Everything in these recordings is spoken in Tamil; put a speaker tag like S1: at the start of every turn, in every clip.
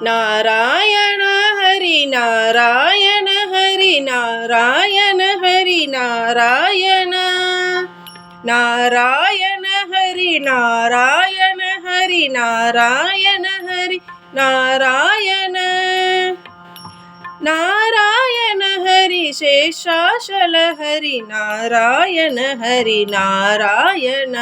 S1: நாராயண ஹரி நாராயண ஹரி நாராயண ஹரி நாராயண. நாராயண ஹரி நாராயண ஹரி நாராயண ஹரி நாராயண. நாராயண ஹரி சேஷாசல ஹரி நாராயண ஹரி நாராயண.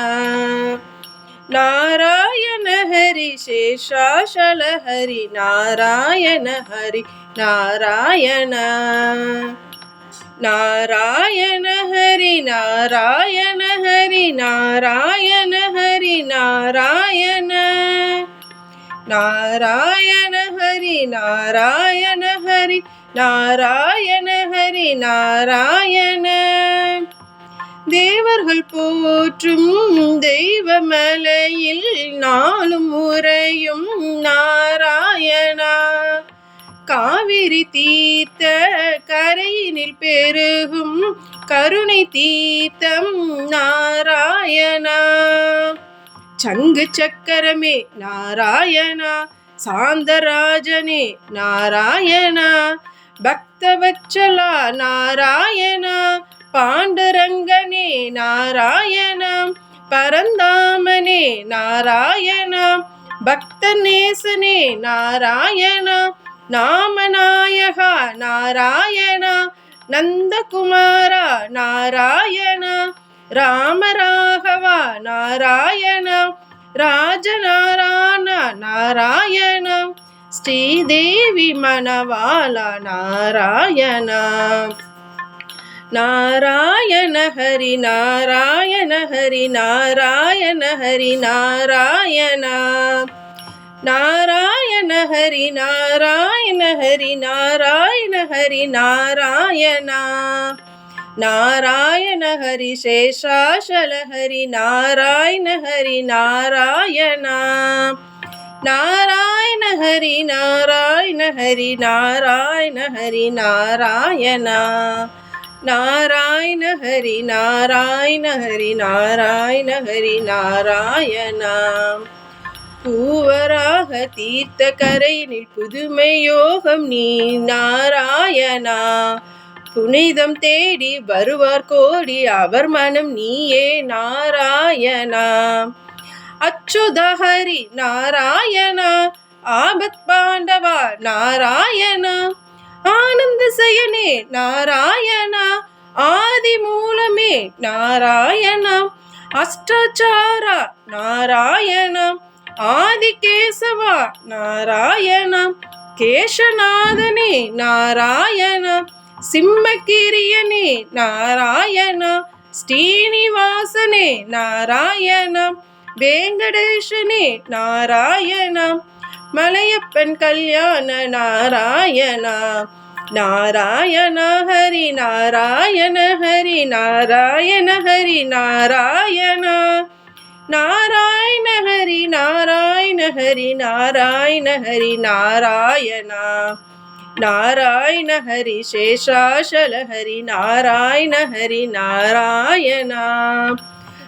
S1: நாராயண நாராயண ஹரி சேஷாசல ஹரி நாராயண ஹரி நாராயண நாராயண ஹரி நாராயண ஹரி நாராயண ஹரி நாராயண நாராயண ஹரி நாராயண ஹரி நாராயண ஹரி நாராயண தேவர்கள் போற்றும் தெய்வ மலையில் நாளும் முறையும் நாராயணா. காவிரி தீர்த்த கரையினில் பெருகும் கருணை தீர்த்தம் நாராயணா. சங்கு சக்கரமே நாராயணா சாந்தராஜனே நாராயணா பக்தவச்சலா நாராயணா பாண்டுரங்கனே நாராயணா பரந்தாமனே நாராயணாம் பக்த நேசனே நாராயணா நாமநாயகா நாராயணா நந்தகுமாரா நாராயணா ராமராகவா நாராயணா ராஜநாராயண நாராயணா ஸ்ரீதேவி மணவாள நாராயணா நாராயண ஹரி நாராயண ஹரி நாராயண. ஹரி நாராயண நாராயண ஹரி நாராயண. ஹரி நாராயண ஹரி நாராயண. நாராயண ஹரி சேஷாசல ஹரி நாராயண ஹரி நாராயண நாராயண ஹரி நாராயண ஹரி நாராயண ஹரி நாராயண. நாராயண ஹரி நாராயண ஹரி நாராயண. ஹரி நாராயணா பூவராக தீர்த்த கரையினில் புதுமை யோகம் நீ நாராயணா. புனிதம் தேடி வருவார் கோடி அவர் மனம் நீயே நாராயணா. அச்சுதஹரி நாராயணா. ஆபத் பாண்டவா நாராயணா. ஆனந்த சயனே நாராயணா. ஆதி மூலமே நாராயணா அஷ்டாச்சாரா ஆதி கேசவா நாராயணம். கேசநாதனே நாராயணம். சிம்மகிரியனே நாராயண ஸ்ரீனிவாசனே நாராயணம். வேங்கடேஷனே நாராயணம். மலையப்பன் கல்யாண நாராயண நாராயண ஹரி நாராயண ஹரி நாராயண. ஹரி நாராயண நாராயண ஹரி நாராயண. ஹரி நாராயண ஹரி நாராயணா. நாராயண ஹரி சேஷாசல ஹரி நாராயண ஹரி நாராயணா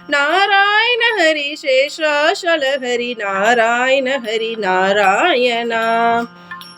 S1: நாராயண ஹரி சேஷாசல ஹரி நாராயண ஹரி நாராயணா.